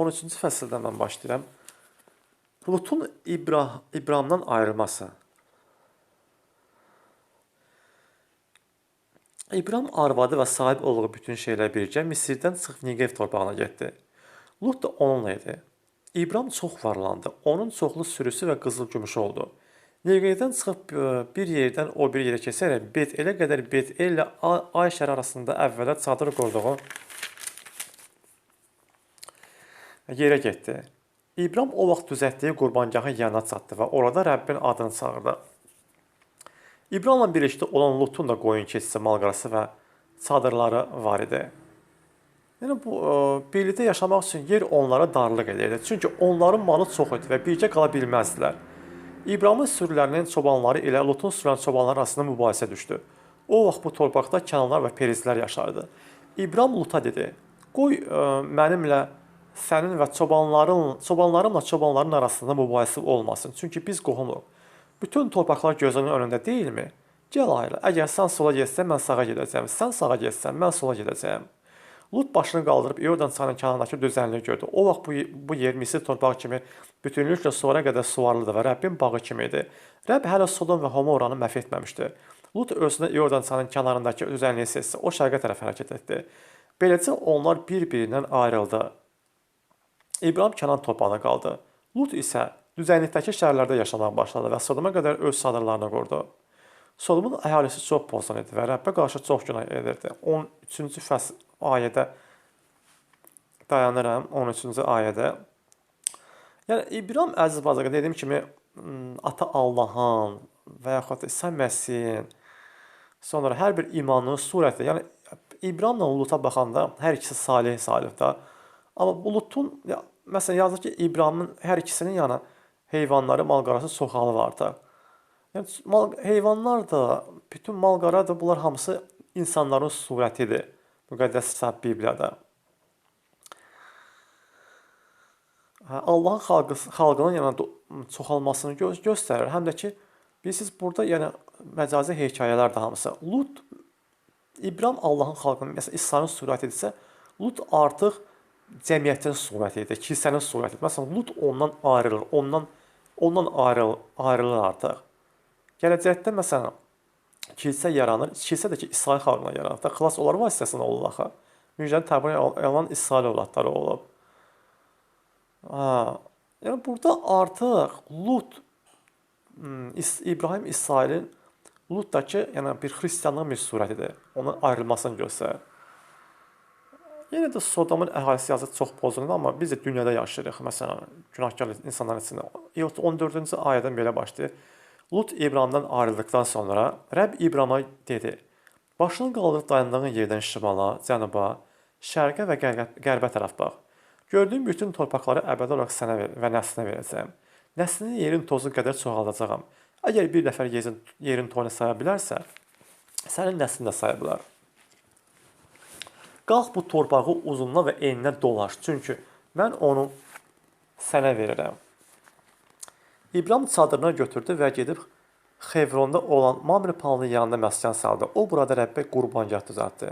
13-cü fəsildən mən başlayıram. Lutun İbra İbramdan ayrılması. İbram arvadı və sahib olduğu bütün şeylər birgə Misirdən çıxıb Negev torpağına getdi. Lut da onunla idi. İbram çox varlandı. Onun çoxlu sürüsü və qızıl gümüşü oldu. Negevdən çıxıb e, bir yerdən o bir yerə keçərək Bet-Elə qədər Bet-El ilə A- Ay şəhəri arasında əvvələ çadır qurduğu yerə getdi. İbram o vaxt düzəltdiyi qurbangahın yanına çatdı və orada Rəbbin adını çağırdı. İbramla birlikdə olan Lutun da qoyun keçisi, malqarası və çadırları var idi. Yəni bu ə, birlikdə yaşamaq üçün yer onlara darlıq edirdi. Çünki onların malı çox idi və birgə qala bilməzdilər. İbramın sürülərinin çobanları ilə Lutun sürülərinin çobanları arasında mübahisə düşdü. O vaxt bu torpaqda Kənanlar və Perizlər yaşardı. İbram Luta dedi: "Qoy ə, mənimlə sənin və çobanların, çobanlarımla çobanların arasında mübahisə olmasın. Çünki biz qohumuq. Bütün torpaqlar gözünün önündə deyilmi? Gəl ailə. Əgər sən sola getsən, mən sağa gedəcəm. Sən sağa getsən, mən sola gedəcəyəm." Lut başını qaldırıb İordan çayının kənarındakı düzənliyi gördü. O vaxt bu, bu yer Misir torpağı kimi bütünlüklə sulara qədər suvarlıdır və Rəbbin bağı kimi idi. Rəbb hələ Sodom və Homoranı məhv etməmişdi. Lut özünə İordan çayının kənarındakı düzənliyi seçdi. O şərqə tərəf hərəkət etdi. Beləcə onlar bir-birindən ayrıldı. İbrahim Kənan torpağına qaldı. Lut isə düzənlikdəki şəhərlərdə yaşamağa başladı və Sodoma qədər öz çadırlarını qurdu. Sodomun əhalisi çox pozğun idi və Rəbbə qarşı çox günah edirdi. 13-cü fəsil ayədə dayanıram 13-cü ayədə. Yəni İbrahim əziz bazarı dediyim kimi ata Allahın və yaxud da İsa Məsihin sonra hər bir imanın surəti, yəni İbrahimlə Lut'a baxanda hər ikisi salih salih da. Amma Lutun məsələn yazır ki, İbrahimın hər ikisinin yanı heyvanları, malqarası çoxalı vardı. Yəni mal heyvanlar da, bütün malqara da bunlar hamısı insanların surətidir. Müqəddəs kitab Bibliyada. Allahın xalqı xalqının yəni çoxalmasını gö göstərir. Həm də ki, bilirsiniz burada yəni məcazi hekayələr də hamısı. Lut İbrahim Allahın xalqının məsələn İsa'nın surətidirsə, Lut artıq cəmiyyətin surəti idi, kilsənin surəti idi. Məsələn, Lut ondan ayrılır, ondan ondan ayrıl ayrılır artıq. Gələcəkdə məsələn kilsə yaranır. Kilsə də ki İsrail xalqına yaranır. Da xilas onlar vasitəsilə olur axı. Müjdəni təbliğ elan İsrail övladları olub. Ha, yəni burada artıq Lut m, İs- İbrahim İsrailin Lutdakı yəni bir xristianlığın bir surətidir. Onun ayrılmasını göstərir. Yenə də Sodomun əhalisi yazı çox pozulur, amma biz də dünyada yaşayırıq. Məsələn, günahkar insanların içində. 14-cü ayədən belə başlayır. Lut İbramdan ayrıldıqdan sonra Rəbb İbrama dedi: "Başını qaldırıb dayandığın yerdən şimala, cənuba, şərqə və qərbə, tərəf bax. Gördüyün bütün torpaqları əbədi olaraq sənə və nəslinə verəcəyəm. Nəslini yerin tozu qədər çoxaldacağam. Əgər bir nəfər yerin, yerin toyunu saya bilərsə, sənin nəslin də saya bilər." Qalx bu torpağı uzunluğa və eninə dolaş, çünki mən onu sənə verirəm. İbrahim çadırına götürdü və gedib Xevronda olan Mamre palının yanında məskən saldı. O burada Rəbbə qurbangah düzəltdi.